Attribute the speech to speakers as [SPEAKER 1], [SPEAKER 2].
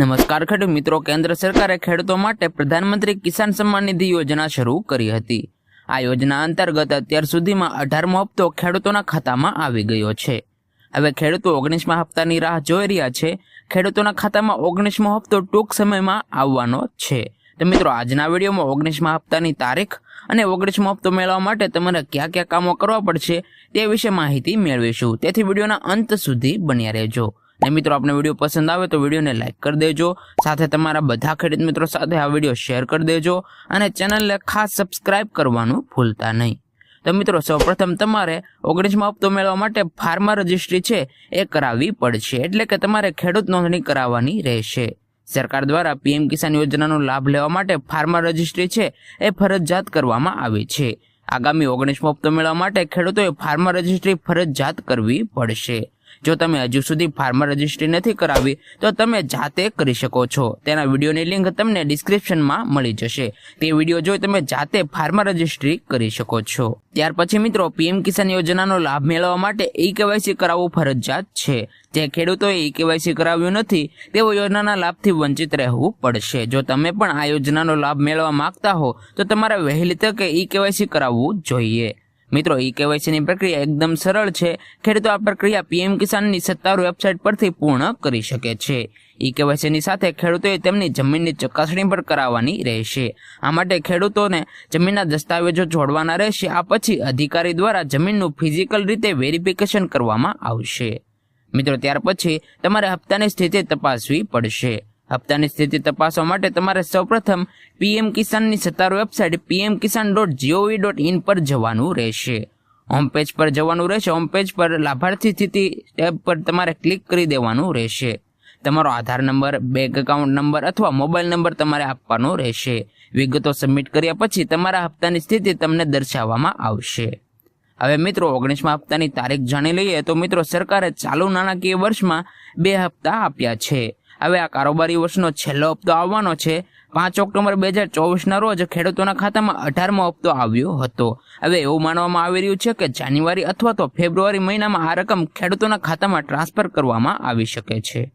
[SPEAKER 1] નમસ્કાર ખેડૂત મિત્રો, કેન્દ્ર સરકારે ખેડૂતો માટે પ્રધાનમંત્રી કિસાન સન્માન નિધિ યોજના શરૂ કરી હતી. આ યોજના અંતર્ગત અત્યાર સુધીમાં અઢારમો હપ્તો ખેડૂતોના ખાતામાં આવી ગયો છે. હવે ખેડૂતો ઓગણીસમા હપ્તાની રાહ જોઈ રહ્યા છે. ખેડૂતોના ખાતામાં ઓગણીસમો હપ્તો ટૂંક સમયમાં આવવાનો છે. તો મિત્રો, આજના વિડીયોમાં ઓગણીસમા હપ્તાની તારીખ અને ઓગણીસમો હપ્તો મેળવવા માટે તમારે કયા કયા કામો કરવા પડશે તે વિશે માહિતી મેળવીશું. તેથી વિડીયોના અંત સુધી બન્યા રહેજો. અને મિત્રો આપણે વીડિયો પસંદ આવે તો વિડીયોને લાઇક કરી દેજો. સાથે તમારા બધા ખેડૂત મિત્રો સાથે આ વીડિયો શેર કરી દેજો અને ચેનલને ખાસ સબસ્ક્રાઇબ કરવાનું ભૂલતા નહીં. તો મિત્રો, સૌપ્રથમ તમારે ઓગણીસમાં હપ્તો મેળવવા માટે ફાર્મા રજિસ્ટ્રી છે એ કરાવવી પડશે. એટલે કે તમારે ખેડૂત નોંધણી કરાવવાની રહેશે. સરકાર દ્વારા પીએમ કિસાન યોજનાનો લાભ લેવા માટે ફાર્મા રજિસ્ટ્રી છે એ ફરજિયાત કરવામાં આવી છે. આગામી ઓગણીસમો હપ્તો મેળવવા માટે ખેડૂતોએ ફાર્મા રજિસ્ટ્રી ફરજિયાત કરવી પડશે. જો તમે હજુ સુધી ફાર્મર રજિસ્ટ્રી નથી કરાવી, તો તમે જાતે કરી શકો છો. તેના વિડીયોની લિંક તમને ડિસ્ક્રિપ્શનમાં મળી જશે. તે વીડિયો જોઈ તમે જાતે ફાર્મર રજિસ્ટ્રી કરી શકો છો. ત્યાર પછી મિત્રો, પીએમ કિસાન યોજનાનો લાભ મેળવવા માટે ઈ કેવાયસી કરાવવું ફરજિયાત છે. જે ખેડૂતોએ ઈ કેવાયસી કરાવ્યું નથી, તેઓ યોજનાના લાભથી વંચિત રહેવું પડશે. જો તમે પણ આ યોજનાનો લાભ મેળવવા માંગતા હો, તો તમારે વહેલી તકે ઈ કેવાયસી કરાવવું જોઈએ. મિત્રો, ઈ કેવાયસીની પ્રક્રિયા એકદમ સરળ છે. ખેડૂતો આ પ્રક્રિયા પીએમ કિસાનની સત્તાવાર વેબસાઇટ પરથી પૂર્ણ કરી શકે છે. ઈ કેવાયસીની સાથે ખેડૂતોએ તેમની જમીનની ચકાસણી પણ કરાવવાની રહેશે. આ માટે ખેડૂતોને જમીનના દસ્તાવેજો જોડવાના રહેશે. આ પછી અધિકારી દ્વારા જમીનનું ફિઝિકલ રીતે વેરિફિકેશન કરવામાં આવશે. મિત્રો, ત્યાર પછી તમારે હપ્તાની સ્થિતિ તપાસવી પડશે. હપ્તાની સ્થિતિ તપાસવા માટે તમારે સૌપ્રથમ પીએમ કિસાનની સત્તારૂ website PM Kisan dot GOV dot in પર જવાનું રહેશે. હોમ પેજ પર જવાનું રહેશે. હોમ પેજ પર લાભાર્થી સ્થિતિ ટેબ પર તમારે ક્લિક કરી દેવાનું રહેશે. તમારો Aadhaar number, bank account number અથવા મોબાઈલ નંબર તમારે આપવાનો રહેશે. વિગતો સબમિટ કર્યા પછી તમારા હપ્તાની સ્થિતિ તમને દર્શાવવામાં આવશે. હવે મિત્રો, ઓગણીસમા હપ્તાની તારીખ જાણી લઈએ તો મિત્રો, સરકારે ચાલુ નાણાકીય વર્ષમાં બે હપ્તા આપ્યા છે. હવે આ કારોબારી વર્ષનો છેલ્લો હપ્તો આવવાનો છે. પાંચ ઓક્ટોબર બે હજાર ચોવીસના રોજ ખેડૂતોના ખાતામાં અઢારમો હપ્તો આવ્યો હતો. હવે એવું માનવામાં આવી રહ્યું છે કે જાન્યુઆરી અથવા તો ફેબ્રુઆરી મહિનામાં આ રકમ ખેડૂતોના ખાતામાં ટ્રાન્સફર કરવામાં આવી શકે છે.